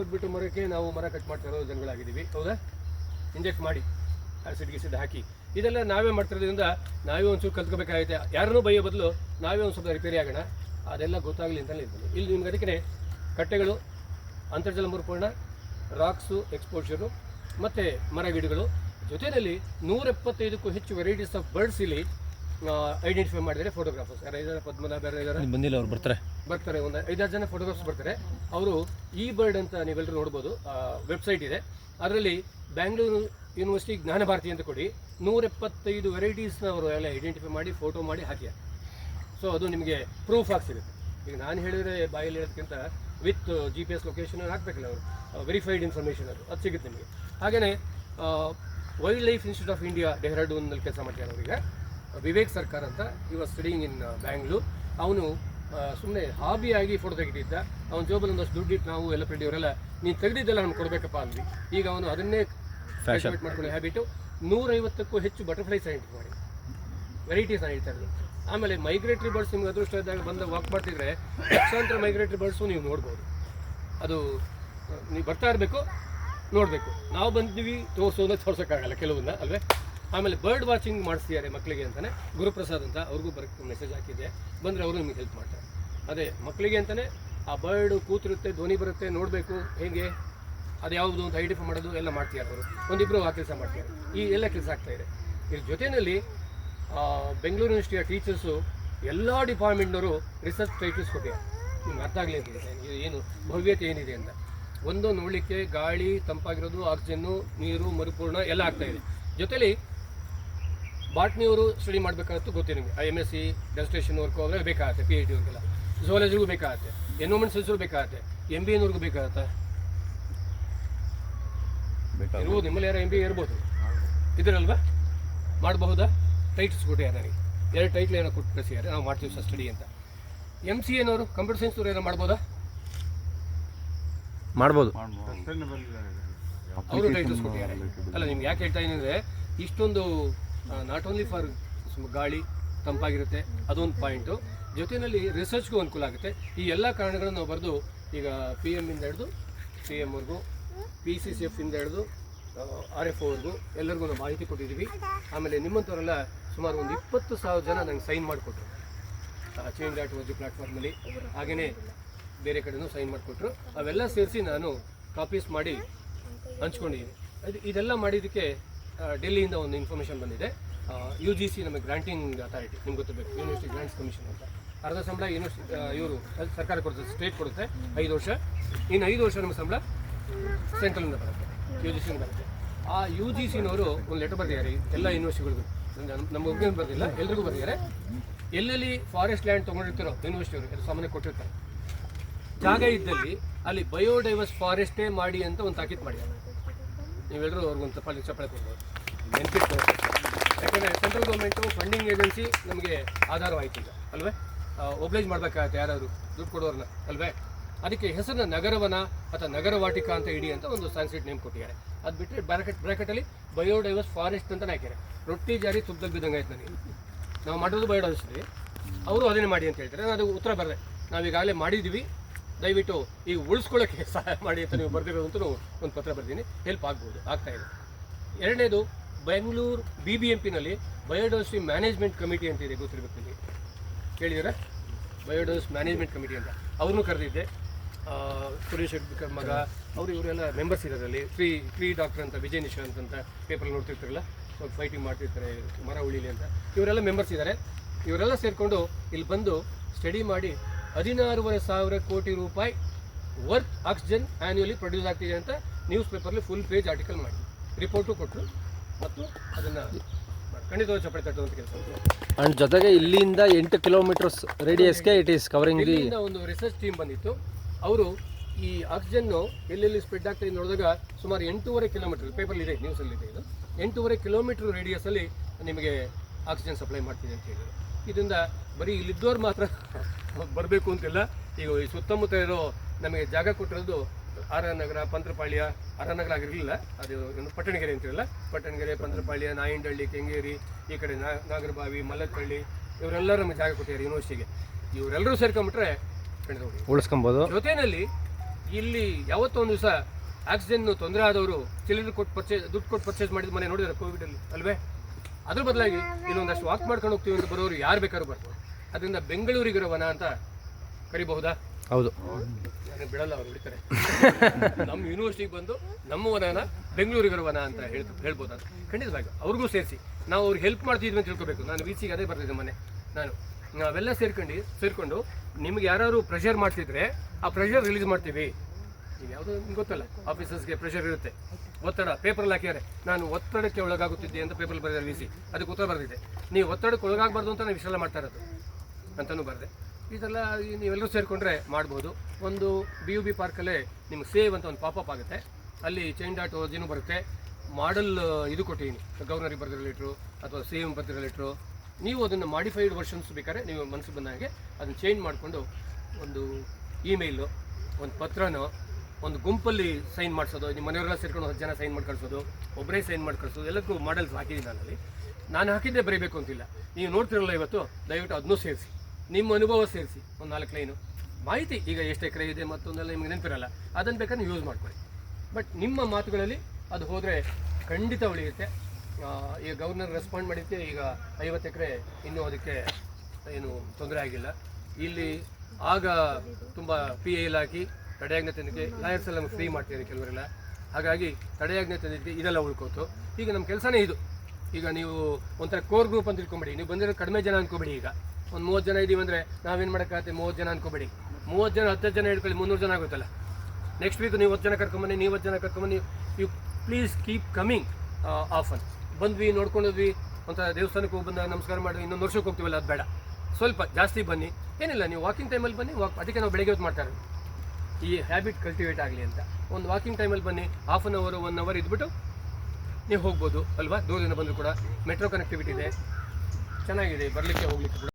ಕೊಟ್ಬಿಟ್ಟು ಮರಕ್ಕೆ ನಾವು ಮರ ಕಟ್ ಮಾಡ್ತಾ ಇರೋ ಜನಗಳಾಗಿದ್ದೀವಿ. ಹೌದಾ? ಇಂಜೆಕ್ಟ್ ಮಾಡಿ ಆಸಿಡ್ ಗಿಸಿಡ್ ಹಾಕಿ. ಇದೆಲ್ಲ ನಾವೇ ಮಾಡ್ತಿರೋದ್ರಿಂದ ನಾವೇ ಒಂಚೂರು ಕಲ್ತ್ಕೋಬೇಕಾಗುತ್ತೆ. ಯಾರನ್ನೂ ಬೈಯೋ ಬದಲು ನಾವೇ ಒಂದು ಸ್ವಲ್ಪ ರಿಪೇರಿ ಆಗೋಣ. ಅದೆಲ್ಲ ಗೊತ್ತಾಗಲಿ ಅಂತಲೇ ಇರ್ಬೋದು ಇಲ್ಲಿ ನಿಮ್ಗೆ ಅದಕ್ಕೆ ಕಟ್ಟೆಗಳು, ಅಂತರ್ಜಲ ಮರುಪೂರ್ಣ ರಾಕ್ಸು ಎಕ್ಸ್ಪೋಷರು ಮತ್ತು ಮರ ಗಿಡಗಳು. ಜೊತೆಯಲ್ಲಿ ನೂರ ಎಪ್ಪತ್ತೈದಕ್ಕೂ ಹೆಚ್ಚು ವೆರೈಟೀಸ್ ಆಫ್ ಬರ್ಡ್ಸ್ ಇಲ್ಲಿ ಐಡೆಂಟಿಫೈ ಮಾಡಿದರೆ ಫೋಟೋಗ್ರಾಫರ್ಸ್ ಯಾರು ಇದ್ದಾರೆ ಪದ್ಮನಾಭ ಯಾರು ಇದ್ದಾರೆ ಬಂದಿಲ್ಲ, ಅವ್ರು ಬರ್ತಾರೆ. ಬರ್ತಾರೆ, ಒಂದು ಐದಾರು ಜನ ಫೋಟೋಗ್ರಾಫ್ಸ್ ಬರ್ತಾರೆ. ಅವರು ಈ ಬರ್ಡ್ ಅಂತ ನೀವೆಲ್ಲರೂ ನೋಡ್ಬೋದು ವೆಬ್ಸೈಟ್ ಇದೆ. ಅದರಲ್ಲಿ ಬ್ಯಾಂಗ್ಳೂರು ಯೂನಿವರ್ಸಿಟಿ ಜ್ಞಾನ ಭಾರತಿ ಅಂತ ಕೊಡಿ. ನೂರೆಪ್ಪತ್ತೈದು ವೆರೈಟೀಸ್ನ ಅವರು ಎಲ್ಲ ಐಡೆಂಟಿಫೈ ಮಾಡಿ ಫೋಟೋ ಮಾಡಿ ಹಾಕಿದ್ದಾರೆ ಸೊ ಅದು ನಿಮಗೆ ಪ್ರೂಫ್ ಆಗ್ತಿರುತ್ತೆ. ಈಗ ನಾನು ಹೇಳಿದರೆ ಬಾಯಲ್ಲಿ ಹೇಳೋದಕ್ಕಿಂತ with G P S location ಹಾಕ್ಬೇಕಲ್ಲ ಅವರು ವೆರಿಫೈಡ್ ಇನ್ಫಾರ್ಮೇಷನ್ ಅದು ಅದು ಸಿಗುತ್ತೆ ನಿಮಗೆ. ಹಾಗೆಯೇ wild life institute of India ಡೆಹ್ರಾಡೂನ್ನಲ್ಲಿ ಕೆಲಸ ಮಾಡ್ತಾರೆ ಅವರಿಗೆ ವಿವೇಕ್ ಸರ್ಕಾರ್ ಅಂತ ಇವಾಗ ಸ್ಟಡಿಂಗ್ ಇನ್ ಬ್ಯಾಂಗ್ಳೂರ್ ಅವನು ಸುಮ್ಮನೆ ಹಾಬಿಯಾಗಿ ಫೋಟೋ ತೆಗೆದಿದ್ದ ಅವನ ಜೋಬಲ್ಲಿ ಒಂದಷ್ಟು ದುಡ್ಡು ಇಟ್ಟು ನಾವು ಎಲ್ಲ ಫ್ರೆಂಡ್ ಇವರೆಲ್ಲ ನೀನು ತೆಗೆದಿದ್ದೆಲ್ಲ ನಾನು ಕೊಡಬೇಕಪ್ಪ ಅಂದ್ವಿ. ಈಗ ಅವನು ಅದನ್ನೇ ಫ್ಯಾಷನ್ ಮಾಡ್ಕೊಳ್ಳಿ ಹ್ಯಾಬಿಟು ನೂರೈವತ್ತಕ್ಕೂ ಹೆಚ್ಚು ಬಟರ್ಫ್ಲೈ ಸೈಂಟ್ ಮಾಡಿ. ವೆರೈಟೀಸ್ ಇರೋದು. ಆಮೇಲೆ ಮೈಗ್ರೇಟರಿ ಬರ್ಡ್ಸ್ ನಿಮ್ಗೆ ಅದೃಷ್ಟ ಇದ್ದಾಗ ಬಂದು ವಾಕ್ ಮಾಡ್ತಿದ್ರೆ ಲಕ್ಷಾಂತರ ಮೈಗ್ರೇಟರಿ ಬರ್ಡ್ಸು ನೀವು ನೋಡ್ಬೋದು. ಅದು ನೀವು ಬರ್ತಾ ಇರಬೇಕು ನೋಡಬೇಕು. ನಾವು ಬಂದಿವಿ ತೋರಿಸೋದನ್ನ ತೋರ್ಸೋಕ್ಕಾಗಲ್ಲ ಕೆಲವನ್ನ ಅಲ್ವೇ? ಆಮೇಲೆ ಬರ್ಡ್ ವಾಚಿಂಗ್ ಮಾಡಿಸ್ತಿದ್ದಾರೆ ಮಕ್ಕಳಿಗೆ ಅಂತಲೇ ಗುರುಪ್ರಸಾದ್ ಅಂತ ಅವ್ರಿಗೂ ಬರೋಕ್ಕೆ ಮೆಸೇಜ್ ಹಾಕಿದ್ದೆ. ಬಂದರೆ ಅವರು ನಿಮಗೆ ಹೆಲ್ಪ್ ಮಾಡ್ತಾರೆ. ಅದೇ ಮಕ್ಕಳಿಗೆ ಅಂತಲೇ ಆ ಬರ್ಡ್ ಕೂತಿರುತ್ತೆ, ಧ್ವನಿ ಬರುತ್ತೆ, ನೋಡಬೇಕು, ಹೇಗೆ? ಅದು ಯಾವುದು ಅಂತ ಐಡೆಂಟಿಫೈ ಮಾಡೋದು, ಎಲ್ಲ ಮಾಡ್ತಿದ್ದಾರೆ ಅವರು. ಒಂದಿಬ್ಬರು ಆ ಕೆಲಸ ಮಾಡ್ತಿದ್ದಾರೆ. ಈ ಎಲ್ಲ ಕೆಲಸ ಆಗ್ತಾ ಇದೆ. ಇದ್ರ ಜೊತೆಯಲ್ಲಿ ಬೆಂಗಳೂರು ಯೂನಿವರ್ಸಿಟಿಯ ಟೀಚರ್ಸು ಎಲ್ಲ ಡಿಪಾರ್ಟ್ಮೆಂಟ್ನವರು ರಿಸರ್ಚ್ ಟೈಟಲ್ಸ್ ಕೊಟ್ಟಿದ್ದಾರೆ. ನಿಮ್ಗೆ ಅರ್ಥ ಆಗಲಿ ಇದೆ. ಏನು, ಭವ್ಯತೆ ಏನಿದೆ ಅಂತ. ಒಂದು ನೋಡಲಿಕ್ಕೆ ಗಾಳಿ, ತಂಪಾಗಿರೋದು ಆಕ್ಸಿಜನ್ನು ನೀರು, ಮರುಪೂರ್ಣ ಎಲ್ಲ ಆಗ್ತಾಯಿದೆ ಜೊತೆಲಿ ಬಾಟ್ನಿಯವರು ಸ್ಟಡಿ ಮಾಡಬೇಕಾಗುತ್ತೆ ಗೊತ್ತೇ ನಿಮಗೆ. I M S C dissertation work ಅವ್ರಿಗೆ ಬೇಕಾಗುತ್ತೆ ಪಿ ಎಚ್ ಡಿ ಅವ್ರಿಗೆಲ್ಲ. ಝುವಾಲಜಿಗೂ ಬೇಕಾಗುತ್ತೆ ಎನ್ವೈರ್ಮೆಂಟ್ ಸೈನ್ಸ್ಗೂ ಬೇಕಾಗುತ್ತೆ ಎಂ ಬಿ ಎನ್ವರೆಗೂ ಬೇಕಾಗುತ್ತೆ? ಇರ್ಬೋದು ನಿಮ್ಮಲ್ಲಿ ಯಾರು ಎಂ ಬಿ ಇರ್ಬೋದು. ಇದ್ರಲ್ವಾ? ಮಾಡಬಹುದಾ? ಟೈಟ್ಸ್ ಕೊಟ್ಟಿದ್ದಾರೆ ನನಗೆ ಎರಡು ಟೈಟ್ಲ್ ಏನೋ ಕೊಟ್ಟು ಕಳಿಸಿದ್ದಾರೆ. ನಾವು ಮಾಡ್ತೀವಿ ಸರ್ ಸ್ಟಡಿ ಅಂತ. ಎಂ ಸಿ ಏನವರು ಕಂಪ್ಯೂಟರ್ ಸೈನ್ಸ್ ಏನೋ ಮಾಡ್ಬೋದಾ? ಮಾಡ್ಬೋದು. ಅವರು ಟೈಟಲ್ಸ್ ಕೊಟ್ಟಿದ್ದಾರೆ ಅಲ್ಲ ನಿಮ್ಗೆ ಯಾಕೆ ಹೇಳ್ತಾ ಇದ್ದೀನಿ ಅಂದರೆ ಇಷ್ಟೊಂದು ನಾಟ್ ಓನ್ಲಿ ಫಾರ್ ಗಾಳಿ, ತಂಪಾಗಿರುತ್ತೆ, ಅದೊಂದು ಪಾಯಿಂಟು ಜೊತೆಯಲ್ಲಿ ರಿಸರ್ಚ್ಗೂ ಅನುಕೂಲ ಆಗುತ್ತೆ. ಈ ಎಲ್ಲ ಕಾರಣಗಳನ್ನು ನಾವು ಬರೆದು ಈಗ ಪಿ ಎಮ್ಮಿಂದ ಹಿಡಿದು ಸಿ ಎಮ್ವರೆಗೂ ಪಿ ಸಿ ಸಿ ಎಫ್ ಇಂದ ಹಿಡಿದು ಆರ್ ಎಫ್ ಒವರೆಗೂ ಎಲ್ಲರಿಗೂ ನಾವು ಮಾಹಿತಿ ಕೊಟ್ಟಿದ್ದೀವಿ. ಆಮೇಲೆ ನಿಮ್ಮಂಥವರೆಲ್ಲ ಸುಮಾರು ಒಂದು ಇಪ್ಪತ್ತು ಸಾವಿರ ಜನ ನಂಗೆ ಸೈನ್ ಮಾಡಿಕೊಟ್ರು. ಚೇಂಜ್ ಡಾಟ್ ಓಜಿ ಪ್ಲಾಟ್ಫಾರ್ಮಲ್ಲಿ ಹಾಗೆಯೇ ಬೇರೆ ಕಡೆನೂ ಸೈನ್ ಮಾಡಿಕೊಟ್ರು. ಅವೆಲ್ಲ ಸೇರಿಸಿ ನಾನು ಕಾಪೀಸ್ ಮಾಡಿ ಹಂಚ್ಕೊಂಡಿದ್ದೀನಿ. ಅದು ಇದೆಲ್ಲ ಮಾಡಿದ್ದಕ್ಕೆ ಡೆಲ್ಲಿಯಿಂದ ಒಂದು ಇನ್ಫಾರ್ಮೇಷನ್ ಬಂದಿದೆ. ಯು ಜಿ ಸಿ ನಮಗೆ ಗ್ರಾಂಟಿಂಗ್ ಅಥಾರಿಟಿ ನಿಮ್ಗೆ ಗೊತ್ತಿರಬೇಕು ಯೂನಿವರ್ಸಿಟಿ ಗ್ರಾಂಟ್ಸ್ ಕಮಿಷನ್ ಅಂತ. ಅರ್ಧ ಸಂಬಳ ಯೂನಿವರ್ಸಿಟಿ ಇವರು ಸರ್ಕಾರ ಕೊಡುತ್ತೆ ಸ್ಟೇಟ್ ಕೊಡುತ್ತೆ, ಐದು ವರ್ಷ. ಇನ್ನು ಐದು ವರ್ಷ ನಮ್ಮ ಸಂಬಳ ಸೆಂಟ್ರಲಿಂದ ಬರುತ್ತೆ ಯು ಜಿ ಸಿಯಿಂದ ಬರುತ್ತೆ. ಆ ಯು ಜಿ ಸಿನವರು ಒಂದು ಲೆಟರ್ ಬರೆದಿದ್ದಾರೆ, ಎಲ್ಲ ಯೂನಿವರ್ಸಿಟಿಗಳಿಗೂ ನಮ್ಮ- ಒಬ್ಬ ಬರೆದಿಲ್ಲ, ಎಲ್ರಿಗೂ ಬರೆದಿದ್ದಾರೆ. ಎಲ್ಲೆಲ್ಲಿ ಫಾರೆಸ್ಟ್ ಲ್ಯಾಂಡ್ ತೊಗೊಂಡಿರ್ತಾರೋ ಯೂನಿವರ್ಸಿಟಿಯವರು ಸಾಮಾನ್ಯ ಕೊಟ್ಟಿರ್ತಾರೆ. ಜಾಗ ಇದ್ದಲ್ಲಿ ಅಲ್ಲಿ ಬಯೋಡೈವರ್ಸ್ ಫಾರೆಸ್ಟೇ ಮಾಡಿ ಅಂತ ಒಂದು ತಾಕೀತು ಮಾಡಿದ್ದಾರೆ. ನೀವೆಲ್ಲರೂ ಅವ್ರಿಗೊಂದು ಚಪ್ಪಾಳಿ ಚಪ್ಪಾಳೆ ಕೊಡ್ಬೋದು. ಬೆನಿಫಿಟ್ ಯಾಕಂದರೆ ಸೆಂಟ್ರಲ್ ಗೌರ್ಮೆಂಟು ಫಂಡಿಂಗ್ ಏಜೆನ್ಸಿ ನಮಗೆ ಆಧಾರವಾಯಿತು ಈಗ, ಅಲ್ವೇ? ಒಬ್ಲೈಜ್ ಮಾಡಬೇಕಾಗತ್ತೆ ಯಾರಾದರೂ? ದುಡ್ಡು ಕೊಡೋರನ್ನ ಅಲ್ವೇ? ಅದಕ್ಕೆ ಹೆಸರನ್ನ ನಗರವನ ಅಥವಾ ನಗರವಾಟಿಕ ಅಂತ ಇಡಿ ಅಂತ ಒಂದು ಸಾನ್ಸ್ಕ್ರಿಟ್ ನೇಮ್ ಕೊಟ್ಟಿದ್ದಾರೆ. ಅದು ಬಿಟ್ಟರೆ ಬ್ರಾಕೆಟ್, ಬ್ರಾಕೆಟಲ್ಲಿ ಬಯೋಡೈವರ್ಸ್ ಫಾರೆಸ್ಟ್ ಅಂತಲೇ ಹಾಕಿದ್ದಾರೆ ರೊಟ್ಟಿ ಜಾರಿ ತುಪ್ಪದಲ್ಲಿ ಬಿದ್ದಂಗೆ ಆಯ್ತು ನನಗೆ. ನಾವು ಮಾಡೋದು ಬಯೋಡೈವರ್ಸಿಟಿ ಅವರು ಅದನ್ನೇ ಮಾಡಿ ಅಂತ ಹೇಳ್ತಾರೆ. ನಾನು ಅದು ಉತ್ತರ ಬರದೆ. ನಾವೀಗಾಗಲೇ ಮಾಡಿದ್ದೀವಿ ದಯವಿಟ್ಟು ಈ ಉಳಿಸ್ಕೊಳ್ಳೋಕ್ಕೆ ಸಹಾಯ ಮಾಡಿ ಅಂತ ನೀವು ಬರೆದಿರೋದಂತೂ ಒಂದು ಪತ್ರ ಬರ್ತೀನಿ ಹೆಲ್ಪ್ ಆಗ್ಬೋದು, ಆಗ್ತಾ ಇದೆ. ಎರಡನೇದು ಬೆಂಗಳೂರು ಬಿ ಬಿ ಎಂ ಪಿನಲ್ಲಿ ಬಯೋಡೈವರ್ಸಿಟಿ ಮ್ಯಾನೇಜ್ಮೆಂಟ್ ಕಮಿಟಿ ಅಂತ ಇದೆ, ಗೊತ್ತಿರಬೇಕು ನಿಮಗೆ? ಕೇಳಿದ್ದೀರಾ? ಬಯೋಡೈವರ್ಸ್ ಮ್ಯಾನೇಜ್ಮೆಂಟ್ ಕಮಿಟಿ ಅಂತ. ಅವ್ರನ್ನೂ ಕರೆದಿದ್ದೆ. ಸುರೇಶ್ ಹೆಗ್ಡೆಕರ್ ಮಗ, ಅವರು ಇವರೆಲ್ಲ ಮೆಂಬರ್ಸ್ ಇರೋದ್ರಲ್ಲಿ. ಫ್ರೀ ಫ್ರೀ ಡಾಕ್ಟರ್ ಅಂತ, ವಿಜಯ್ ನಿಶಾಂತ್ ಅಂತ ಪೇಪರ್ ನೋಡ್ತಿರ್ತಾರಲ್ಲ ಸ್ವಲ್ಪ ಫೈಟಿಂಗ್ ಮಾಡ್ತಿರ್ತಾರೆ, ಮರ ಉಳಿಲಿ ಅಂತ. ಇವರೆಲ್ಲ ಮೆಂಬರ್ಸ್ ಇದ್ದಾರೆ. ಇವರೆಲ್ಲ ಸೇರಿಕೊಂಡು ಇಲ್ಲಿ ಬಂದು ಸ್ಟಡಿ ಮಾಡಿ ಹದಿನಾರೂವರೆ ಸಾವಿರ ಕೋಟಿ ರೂಪಾಯಿ ವರ್ತ್ ಆಕ್ಸಿಜನ್ ಆ್ಯನ್ಯುವಲಿ ಪ್ರೊಡ್ಯೂಸ್ ಆಗ್ತಿದೆ ಅಂತ ನ್ಯೂಸ್ ಪೇಪರ್ಲಿ ಫುಲ್ ಪೇಜ್ ಆರ್ಟಿಕಲ್ ಮಾಡಿ. ರಿಪೋರ್ಟು ಕೊಟ್ಟರು ಮತ್ತು ಅದನ್ನು ಖಂಡಿತವಾಗಿ ಚಪ್ಪಳೆ ತಟ್ಟುವಂಥ ಕೆಲಸ. ಅಂಡ್ ಜೊತೆಗೆ ಇಲ್ಲಿಂದ ಎಂಟು ಕಿಲೋಮೀಟರ್ಸ್ ರೇಡಿಯಸ್ಗೆ ಇಟ್ ಈಸ್ ಕವರಿಂಗ್ ಇಲ್ಲಿಂದ ಒಂದು ರಿಸರ್ಚ್ ಟೀಮ್ ಬಂದಿತ್ತು. ಅವರು ಈ ಆಕ್ಸಿಜನ್ನು ಎಲ್ಲೆಲ್ಲಿ ಸ್ಪ್ರೆಡ್ ಆಗ್ತದೆ ನೋಡಿದಾಗ ಸುಮಾರು ಎಂಟೂವರೆ ಕಿಲೋಮೀಟರ್ ಪೇಪರ್ ಇದೆ ನ್ಯೂಸಲ್ಲಿ ಇದೆ ಇದು. ಎಂಟೂವರೆ ಕಿಲೋಮೀಟರ್ ರೇಡಿಯಸಲ್ಲಿ ನಿಮಗೆ ಆಕ್ಸಿಜನ್ ಸಪ್ಲೈ ಮಾಡ್ತಿದೆ ಅಂತ ಹೇಳಿದ್ರು. ಇದರಿಂದ ಬರೀ ಇಲ್ಲಿದ್ದವ್ರು ಮಾತ್ರ ಬರಬೇಕು ಅಂತಿಲ್ಲ. ಈಗ ಈ ಸುತ್ತಮುತ್ತ ಇರೋ ನಮಗೆ ಜಾಗ ಕೊಟ್ಟಿರೋದು R R Nagar Pantharapalya R R Nagar ಆಗಿರಲಿಲ್ಲ. ಅದು ಏನು ಪಟ್ಟಣಗೆರೆ ಅಂತಿರಲ್ಲ ಪಟ್ಟಣಗೆರೆ ಪಂತ್ರಪಾಳ್ಯ ನಾಯಂಡಹಳ್ಳಿ ಕೆಂಗೇರಿ ಈ ಕಡೆ ನಾಗರಬಾವಿ ಮಲ್ಲತ್ತಹಳ್ಳಿ ಇವರೆಲ್ಲರೂ ನಮಗೆ ಜಾಗ ಕೊಟ್ಟಿದ್ದಾರೆ ಯೂನಿವರ್ಸಿಟಿಗೆ ಇವರೆಲ್ಲರೂ ಹೊಡಿ ಉಳಿಸ್ಕೊಬೋದು. ಜೊತೆಯಲ್ಲಿ ಇಲ್ಲಿ ಯಾವತ್ತೊಂದು ದಿವಸ ಆಕ್ಸಿಜನ್ ತೊಂದರೆ ಆದವರು ಸಿಲಿಂಡರ್ ಕೊಟ್ಟು ಪರ್ಚೇಸ್ ದುಡ್ಡು ಕೊಟ್ಟು ಪರ್ಚೇಸ್ ಮಾಡಿದ ಮನೆ ನೋಡಿದ್ರೆ ಕೋವಿಡಲ್ಲಿ ಅಲ್ವೇ? ಅದ್ರ ಬದಲಾಗಿ ಇಲ್ಲೊಂದಷ್ಟು ವಾಕ್ ಮಾಡ್ಕೊಂಡು ಹೋಗ್ತೀವಿ ಅಂತ ಬರೋರು ಯಾರು ಬೇಕಾದ್ರೂ ಬರ್ಬೋದು. ಅದರಿಂದ ಬೆಂಗಳೂರಿಗಿರೋ ವನ ಅಂತ ಕರಿಬಹುದಾ? ಹೌದು. ನನಗೆ ಬಿಡಲ್ಲ ಅವ್ರು ಬಿಡ್ತಾರೆ ನಮ್ಮ ಯೂನಿವರ್ಸಿಟಿಗೆ ಬಂದು ನಮ್ಮ ವನನ ಬೆಂಗಳೂರಿಗರ ವನ ಅಂತ ಹೇಳ್ ಹೇಳ್ಬೋದು? ಅಂತ ಖಂಡಿತವಾಗಿ. ಅವ್ರಿಗೂ ಸೇರಿಸಿ. ನಾವು ಅವ್ರಿಗೆ ಹೆಲ್ಪ್ ಮಾಡ್ತಿದ್ವಿ ಅಂತ ತಿಳ್ಕೊಬೇಕು. ನಾನು ವಿ ಸಿಗೆ ಅದೇ ಬರ್ತಿದ್ದೆ ಮೊನ್ನೆ. ನಾನು. ನಾವೆಲ್ಲ ಸೇರ್ಕೊಂಡು ಸೇರಿಕೊಂಡು ನಿಮ್ಗೆ ಯಾರು ಪ್ರೆಷರ್ ಮಾಡ್ತಿದ್ರೆ ಆ ಪ್ರೆಷರ್ ರಿಲೀಸ್ ಮಾಡ್ತೀವಿ. ಈಗ ಗೊತ್ತಲ್ಲ ಆಫೀಸರ್ಸ್ಗೆ ಪ್ರೆಷರ್ ಇರುತ್ತೆ. ಒತ್ತಡ ಪೇಪರಲ್ಲಿ ಹಾಕಿದ್ದಾರೆ. ನಾನು ಒತ್ತಡಕ್ಕೆ ಒಳಗಾಗುತ್ತಿದ್ದೆ ಅಂತ ಪೇಪರ್ ಬರೆದ ವಿಸಿ ಅದಕ್ಕೆ ಉತ್ತರ ಬರೆದಿದೆ ನೀವು ಒತ್ತಡಕ್ಕೆ ಒಳಗಾಗಬಾರ್ದು ಅಂತ ನಾನು ಇಷ್ಟೆಲ್ಲ ಮಾಡ್ತಾ ಇರೋದು. ಅಂತಲೂ ಬರೆದೆ. ಇದೆಲ್ಲ ನೀವೆಲ್ಲರೂ ಸೇರಿಕೊಂಡ್ರೆ ಮಾಡ್ಬೋದು. ಒಂದು ಬಿ ಯು ಬಿ ಪಾರ್ಕಲ್ಲೇ ನಿಮ್ಗೆ ಸೇವ್ ಅಂತ ಒಂದು ಪಾಪಪ್ ಆಗುತ್ತೆ. ಅಲ್ಲಿ ಚೈನ್ ಡಾಟ್ ಓಜಿನೂ ಬರುತ್ತೆ. ಮಾಡಲ್ ಇದು ಕೊಟ್ಟಿದ್ದೀನಿ ಗವರ್ನರಿಗೆ ಬರೆದಿರೋ ಲೆಟ್ರು ಅಥವಾ ಸೇವ್ ಬರೆದಿರೋ ಲೆಟ್ರು ನೀವು ಅದನ್ನು ಮಾಡಿಫೈಡ್ ವರ್ಷನ್ಸ್ ಬೇಕಾದ್ರೆ ನೀವು ಮನಸ್ಸು ಬಂದ ಹಾಗೆ ಅದನ್ನು ಚೇಂಜ್ ಮಾಡಿಕೊಂಡು ಒಂದು ಇಮೇಲು ಒಂದು ಪತ್ರನೋ ಒಂದು ಗುಂಪಲ್ಲಿ ಸೈನ್ ಮಾಡಿಸೋದು, ನಿಮ್ಮ ಮನೆಯವರೆಲ್ಲ ಸೇರ್ಕೊಂಡು ಹತ್ತು ಜನ ಸೈನ್ ಮಾಡಿ ಕಳಿಸೋದು ಒಬ್ಬರೇ ಸೈನ್ ಮಾಡಿ ಕಳಿಸೋದು ಎಲ್ಲಕ್ಕೂ ಮಾಡಲ್ಸ್ ಹಾಕಿದ್ದೀನಿ ನಾನಲ್ಲಿ. ನಾನು ಹಾಕಿದ್ದೆ ಬರೀಬೇಕು ಅಂತಿಲ್ಲ. ನೀವು ನೋಡ್ತಿರಲ್ಲ ಇವತ್ತು, ದಯವಿಟ್ಟು ಅದನ್ನೂ ಸೇರಿಸಿ. ನಿಮ್ಮ ಅನುಭವ ಸೇರಿಸಿ, ಒಂದು ನಾಲ್ಕು ಲೈನು. ಮಾಹಿತಿ ಈಗ ಎಷ್ಟು ಎಕರೆ ಇದೆ ಮತ್ತೊಂದೆಲ್ಲ ನಿಮಗೆ ನೆನಪಿರಲ್ಲ, ಅದನ್ನು ಬೇಕಾದ್ರೆ ಯೂಸ್ ಮಾಡ್ಕೊಳ್ಳಿ. ಬಟ್ ನಿಮ್ಮ ಮಾತುಗಳಲ್ಲಿ ಅದು ಹೋದರೆ ಖಂಡಿತ ಉಳಿಯುತ್ತೆ. ಈಗ ಗವರ್ನರ್ ರೆಸ್ಪಾಂಡ್ ಮಾಡಿದ್ದೆ ಈಗ ಐವತ್ತು ಎಕರೆ, ಇನ್ನೂ ಅದಕ್ಕೆ ಏನು ತೊಂದರೆ ಆಗಿಲ್ಲ. ಇಲ್ಲಿ ಆಗ ತುಂಬ ಪಿ ಎಲ್ ಹಾಕಿ ತಡೆಯಾಜ್ಞೆ ತಂದಿದ್ದೆ ಲಾಯರ್ಸ್ ಎಲ್ಲ ಫ್ರೀ ಮಾಡ್ತಿದ್ದಾರೆ ಕೆಲವರೆಲ್ಲ. ಹಾಗಾಗಿ ತಡೆಯಾಜ್ಞೆ ತಂದಿದ್ದೆ ಇದೆಲ್ಲ ಉಳ್ಕೋತು. ಈಗ ನಮ್ಮ ಕೆಲಸನೇ ಇದು. ಈಗ ನೀವು ಒಂಥರ ಕೋರ್ ಗ್ರೂಪ್ ಅಂತ ತಿಳ್ಕೊಬೇಡಿ. ನೀವು ಬಂದಿರೋ ಕಡಿಮೆ ಜನ ಅನ್ಕೋಬೇಡಿ ಈಗ. ಒಂದು ಮೂವತ್ತು ಜನ ಇದ್ದೀವಿ ಅಂದರೆ ನಾವೇನು ಮಾಡೋಕ್ಕಾಗತ್ತೆ ಮೂವತ್ತು ಜನ ಅನ್ಕೋಬೇಡಿ. ಮೂವತ್ತು ಜನ, ಹತ್ತು ಜನ ಹಿಡ್ಕೊಳ್ಳಿ, ಮುನ್ನೂರು ಜನ ಆಗುತ್ತಲ್ಲ ನೆಕ್ಸ್ಟ್ ವೀಕ್ ನೀವು ಹತ್ತು ಜನ ಕರ್ಕೊಂಬನ್ನಿ ನೀವು ಹತ್ತು ಜನ ಕರ್ಕೊಂಬನ್ನಿ you please keep coming often ಬಂದ್ವಿ ನೋಡ್ಕೊಂಡೋದ್ವಿ ಒಂಥರ ದೇವಸ್ಥಾನಕ್ಕೆ ಹೋಗಿ ಬಂದ ನಮಸ್ಕಾರ ಮಾಡಿ ಇನ್ನೊಂದು ವರ್ಷಕ್ಕೆ ಹೋಗ್ತೀವಲ್ಲ, ಅದು ಬೇಡ. ಸ್ವಲ್ಪ ಜಾಸ್ತಿ ಬನ್ನಿ. ಏನಿಲ್ಲ, ನೀವು ವಾಕಿಂಗ್ ಟೈಮಲ್ಲಿ ಬನ್ನಿ ವಾಕ್ ಅದಕ್ಕೆ ನಾವು ಬೆಳಗ್ಗೆ ಹೊತ್ತು ಮಾಡ್ತಾ ಇರೋದು. ಈ ಹ್ಯಾಬಿಟ್ ಕಲ್ಟಿವೇಟ್ ಆಗಲಿ ಅಂತ. ಒಂದು ವಾಕಿಂಗ್ ಟೈಮಲ್ಲಿ ಬನ್ನಿ half an hour one hour ಇದ್ಬಿಟ್ಟು ನೀವು ಹೋಗ್ಬೋದು, ಅಲ್ವಾ? ದೂರದಿಂದ ಬಂದರೂ ಕೂಡ. ಮೆಟ್ರೋ ಕನೆಕ್ಟಿವಿಟಿ ಇದೆ. ಚೆನ್ನಾಗಿದೆ, ಬರಲಿಕ್ಕೆ ಹೋಗ್ಲಿಕ್ಕೆ